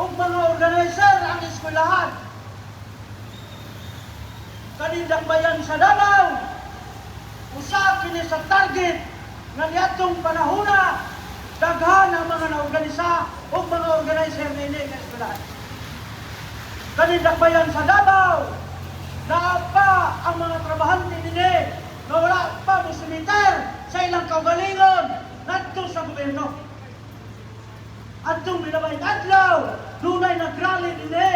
ug mga organizer ang eskwelahan. Kanindang bayan sa Davao, usa kini sa target nga niadtong panahona daghan ang mga naorganisa ug mga organizer nini nga eskwelahan. Kanindang bayan sa Davao, naa pa ang mga trabahante nini nga wala pa mo sa ilang kaugalingon ngadto sa gobyerno. Atong binabayang adlaw, nunay nagrally nini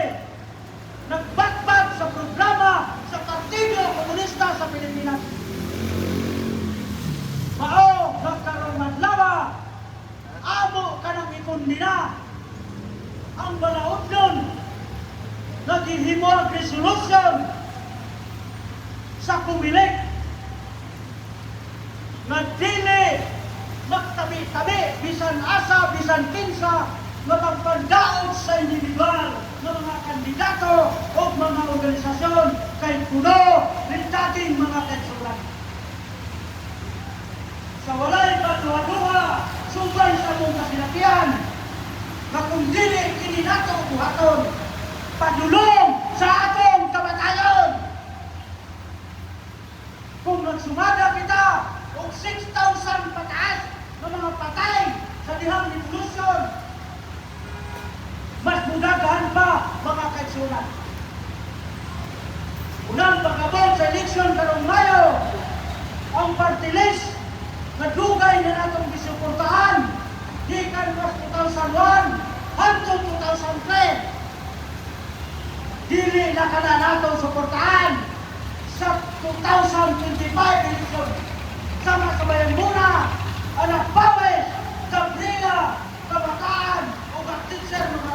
nagbatbat sa programa sa Partido Komunista sa Pilipinas. Mao, nagkaroon ng lawa, amo ka nang ikundina ang balaod nun naghihimo ang resolution sa kumilik na dili magtabi-tabi bisan asa, bisan kinsa na magpandaot sa individual ng mga kandidato o mga organisasyon kay puno ng dating mga kansulan. Sa walay pagduha-duha, subay sa mong kasinatian, na kung dili kini nato buhaton, padulong sa atong kamatayon. Kung nagsumada kita og 6,000 pataas ng mga patay sa dihang revolusyon, mas mudagahan pa kaitsunan. Unang pagkabot sa eleksyon karong Mayo, ang party list na dugay na natong gisuportahan gikan mas 2001 hangtod 2003 dili na kana nato suportahan sa 2025 election sama sa bayan muna anak Pawes, Gabriela, Kabataan o Baptitzer mga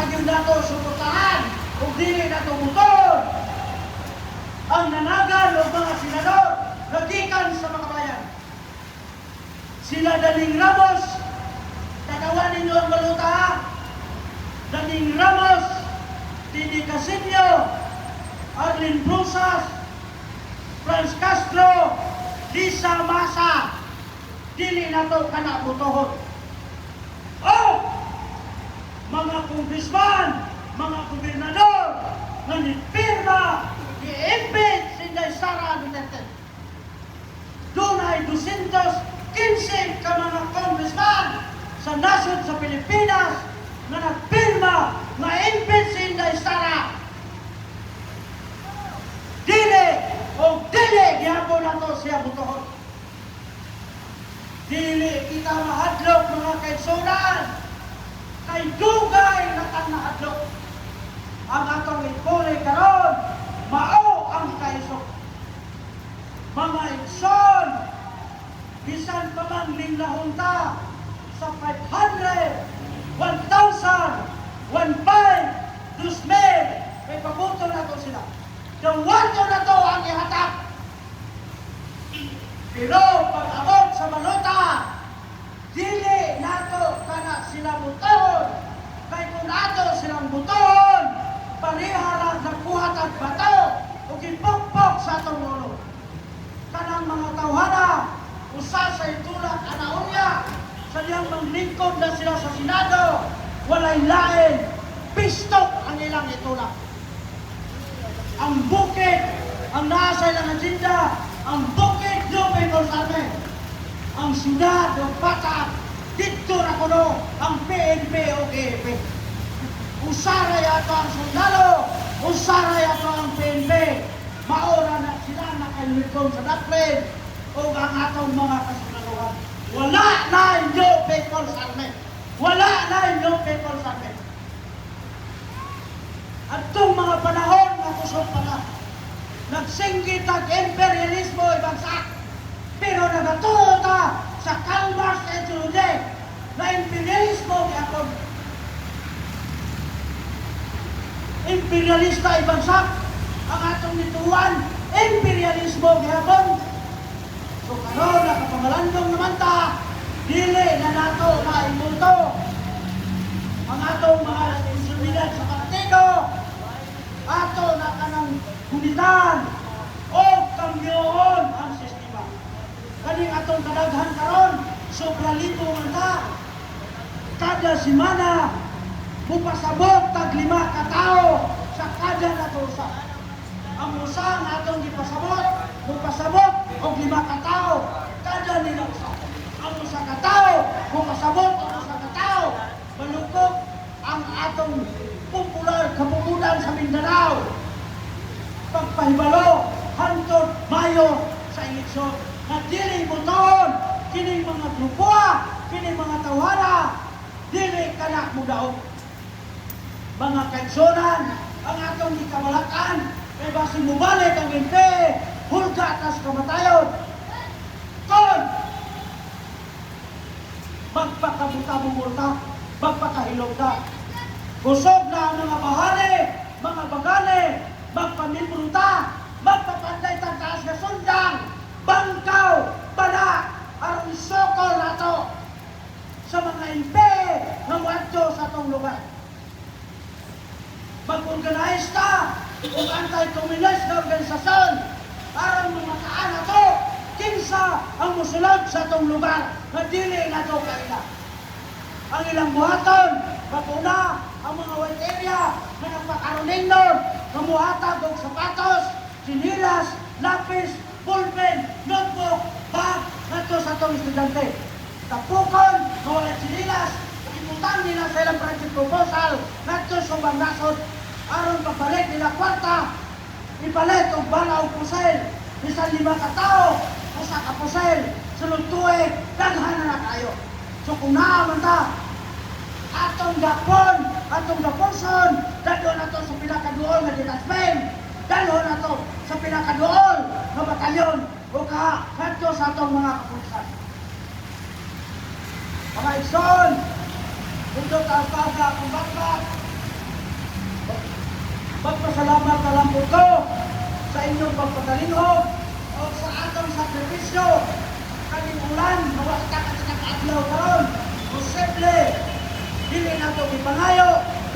kaisunan. Dili pa yun nato suportahan o dili nato motor ang nanagan o mga senador nagikan sa mga bayan. Sila Daling Ramos, tagawan ninyo ang baluta ha. Daning Ramos, Tini Casinio, Arlene Brusas, Franz Castro, Lisa Masa, dili na to kana butohon. Mga kongresman, mga gobernador, nga nipirma, i-impeach si Inday Sara Duterte. Doon ay 215 ka mga congressman sa nasod sa Pilipinas na nagpirma na impeach si Inday Sara. Dili o dili gihapon na to siya butohon. Dili kita mahadlok mga kaigsunan. Kay dugay na kang nahadlok. Ang atong ipuli karon mao ang kaisok. Mga igsoon, bisan pa man linglahunta sa 500, 1,000, 1,500, 2,000, may pabuto na to sila. Dawato na to ang ihatap. Pero pag abot sa maluta, dili nato kana sila buton. Kay kung ato silang buton, pareha lang nakuhat ang bato o gipokpok sa atong ulo. Kanang mga tawhana, usa sa itulak anaunya, sa diyang manglingkod na sila sa Senado, walay lain, pistok ang ilang itulak ang bukid, ang nasa ilang agenda, ang bukid do People's Army. Ang syudad o bata, dito na kuno ang PNP o GFP. Usara yato ang sundalo, usara yato ang PNP. Maura na sila nakalimuton sa daplin o ang atong mga kasundaluhan. Wala na inyo People's Army. Wala na inyo People's Army. At itong mga panahon nga kusog pa na, nagsinggit ang imperialismo ibansa. Pero nagatuta sa Karl Marx ideology na imperialismo gihapon. Imperialista ibansa ang atong nituan, imperialismo gihapon. So karon nakapamalandong naman ta, dili na nato maimulto ang atong mga responsibilidad sa partido ato na kanang gulitan o kambyoon ang sistema. Kaning atong kadaghan karon sobra lito man ta. kada semana mupasabot tag lima ka tao sa kada natusa. Ang usa nga atong gipasabot, mupasabot og lima ka tao kada nila usa. Ang usa ka tao mupasabot og usa ka tao balukok ang atong popular kapubudan sa Mindanao. Pagpahibalo hantod Mayo sa eleksyon na dili moton kini mga grupo kini mga tawara dili kana mo mga kaigsonan ang atong gikabalakan kay basi mubalik ang MP hulga atas kamatayon. Kon! Magpakabuta-bumul ka magpakahilog ka Busog na ang mga bahane, mga bagane, magpamilbruta, magpapanday tang taas na sundang, bangkaw, bala, aron isokol nato sa mga impe nga wadto sa atong lugar. Mag-organize ta og anti-communist na organisasyon aron mamataan nato kinsa ang musulod sa atong lugar nga dili nato kaila ang ilang buhaton, kapuna, ang mga white area na nagpakaroning nun, namuhatag og sapatos, sinilas, lapis, ballpen, notebook, bag, nato sa itong estudyante. Tapukon, mawala sinilas, ipuntan nila sa ilang project proposal, nato sa bangasod, aron pabalik nila kwarta, ipalit og bala og pusel, bisan lima ka tao, usa ka pusel, sunod tuig, daghan na kayo. So kung naaman ta, atong gapon, atong gaponson, dadon nato sa pinakaduol nga detachment, dadon nato sa pinakaduol nga batalyon, o ka, kadto sa atong mga kapulisan. Mga igsoon, kundo taas-taasa akong bakbak, magpasalamat na lang po ko sa inyong pagpatalingog o sa atong sakripisyo. Kaning ulan mawasta ka sa adlaw karon posible dili na to ipangayo.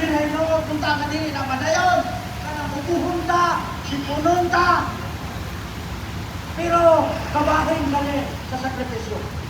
No punta ka dili na madayon. Kana mubuhon ta sipunon ta. Pero kabahin kami sa sakripisyo